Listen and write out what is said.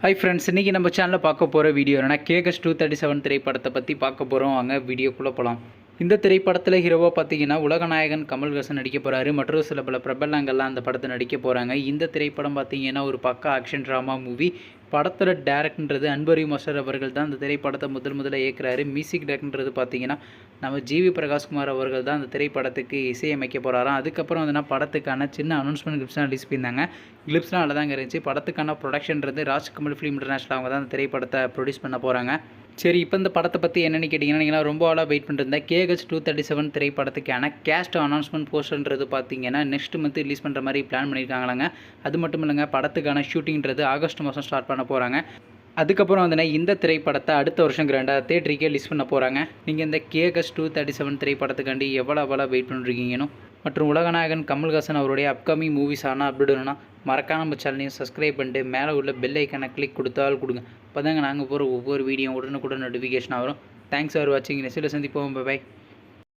Hi friends இன்றைக்கி நம்ம சேனலில் பார்க்க போகிற வீடியோ என்னென்னா கேகஸ் டூ தேர்ட்டி செவன் திரைப்படத்தை பற்றி பார்க்க போகிறோம் வாங்க வீடியோக்குள்ளே போகலாம் இந்த திரைப்படத்தில் ஹீரோவாக பார்த்தீங்கன்னா உலகநாயகன் கமல்ஹாசன் நடிக்க போகிறாரு மற்றும் சில பல பிரபலங்கள்லாம் அந்த படத்தை நடிக்க போகிறாங்க இந்த திரைப்படம் பார்த்தீங்கன்னா ஒரு பக்கா ஆக்ஷன் ட்ராமா மூவி படத்தோட டேரக்ட்ன்றது அன்பரி மாஸ்டர் அவர்கள் தான் அந்த திரைப்படத்தை முதல் முதல்ல இயக்குறாரு. மியூசிக் டேரக்ட்ன்றது பார்த்தீங்கன்னா நம்ம ஜிவி பிரகாஷ்குமார் அவர்கள் தான் அந்த திரைப்படத்துக்கு இசையமைக்க போகிறாராம் அதுக்கப்புறம் வந்து நான் படத்துக்கான சின்ன அனௌன்ஸ்மெண்ட் கிளிப்ஸ்லாம் ரிலீஸ் பண்ணியிருந்தாங்க. கிளிப்ஸ்லாம் நல்லா தாங்க இருந்துச்சு. படத்துக்கான ப்ரொடக்ஷன்றது ராஜ்கமல் ஃபிலிம் இன்டர்நேஷனல் அவங்க தான் அந்த திரைப்படத்தை ப்ரொடியூஸ் பண்ண போகிறாங்க சரி இப்போ இந்த படத்தை பற்றி என்னென்னு கேட்டிங்கன்னா நீங்களாம் ரொம்ப ஆளாக வெயிட் பண்ணிருந்தேன் கேஹெச் டூ தேர்ட்டி செவன் திரைப்படத்துக்கான கேஸ்ட் அனௌன்ஸ்மெண்ட் போஸ்டர்ன்றது பார்த்தீங்கன்னா நெக்ஸ்ட் மந்த் ரிலீஸ் பண்ணுற மாதிரி பிளான் பண்ணியிருக்காங்களாங்க. அது மட்டும் இல்லைங்க படத்துக்கான ஷூட்டிங்கிறது ஆகஸ்ட் மாதம் ஸ்டார்ட் பண்ண போகிறாங்க அதுக்கப்புறம் வந்து இந்த திரைப்படத்தை அடுத்த வருஷம் கிராண்டாக தேட்டருக்கே லிஸ்ட் பண்ண போகிறாங்க நீங்கள் இந்த கேகஸ் டூ தேர்ட்டி செவன் திரைப்படத்துக்காண்டி எவ்வளோ எவ்வளோ வெயிட் பண்ணிருக்கீங்கன்னு மற்றும் உலகநாயகன் கமல்ஹாசன் அவருடைய அப்கமிங் மூவிஸ் ஆனால் அப்படின்னா மறக்காம நம்ம சேனலையும் சப்ஸ்கிரைப் பண்ணிட்டு மேலே உள்ள பெல் ஐக்கனை கிளிக் கொடுத்தால் கொடுங்க. அப்போ தாங்க நாங்கள் போகிற ஒவ்வொரு வீடியோ உடனுக்குடன் நோட்டிஃபிகேஷன் வரும். தேங்க்ஸ் ஃபார் வாட்சிங் நெசில் சந்திப்போம். பை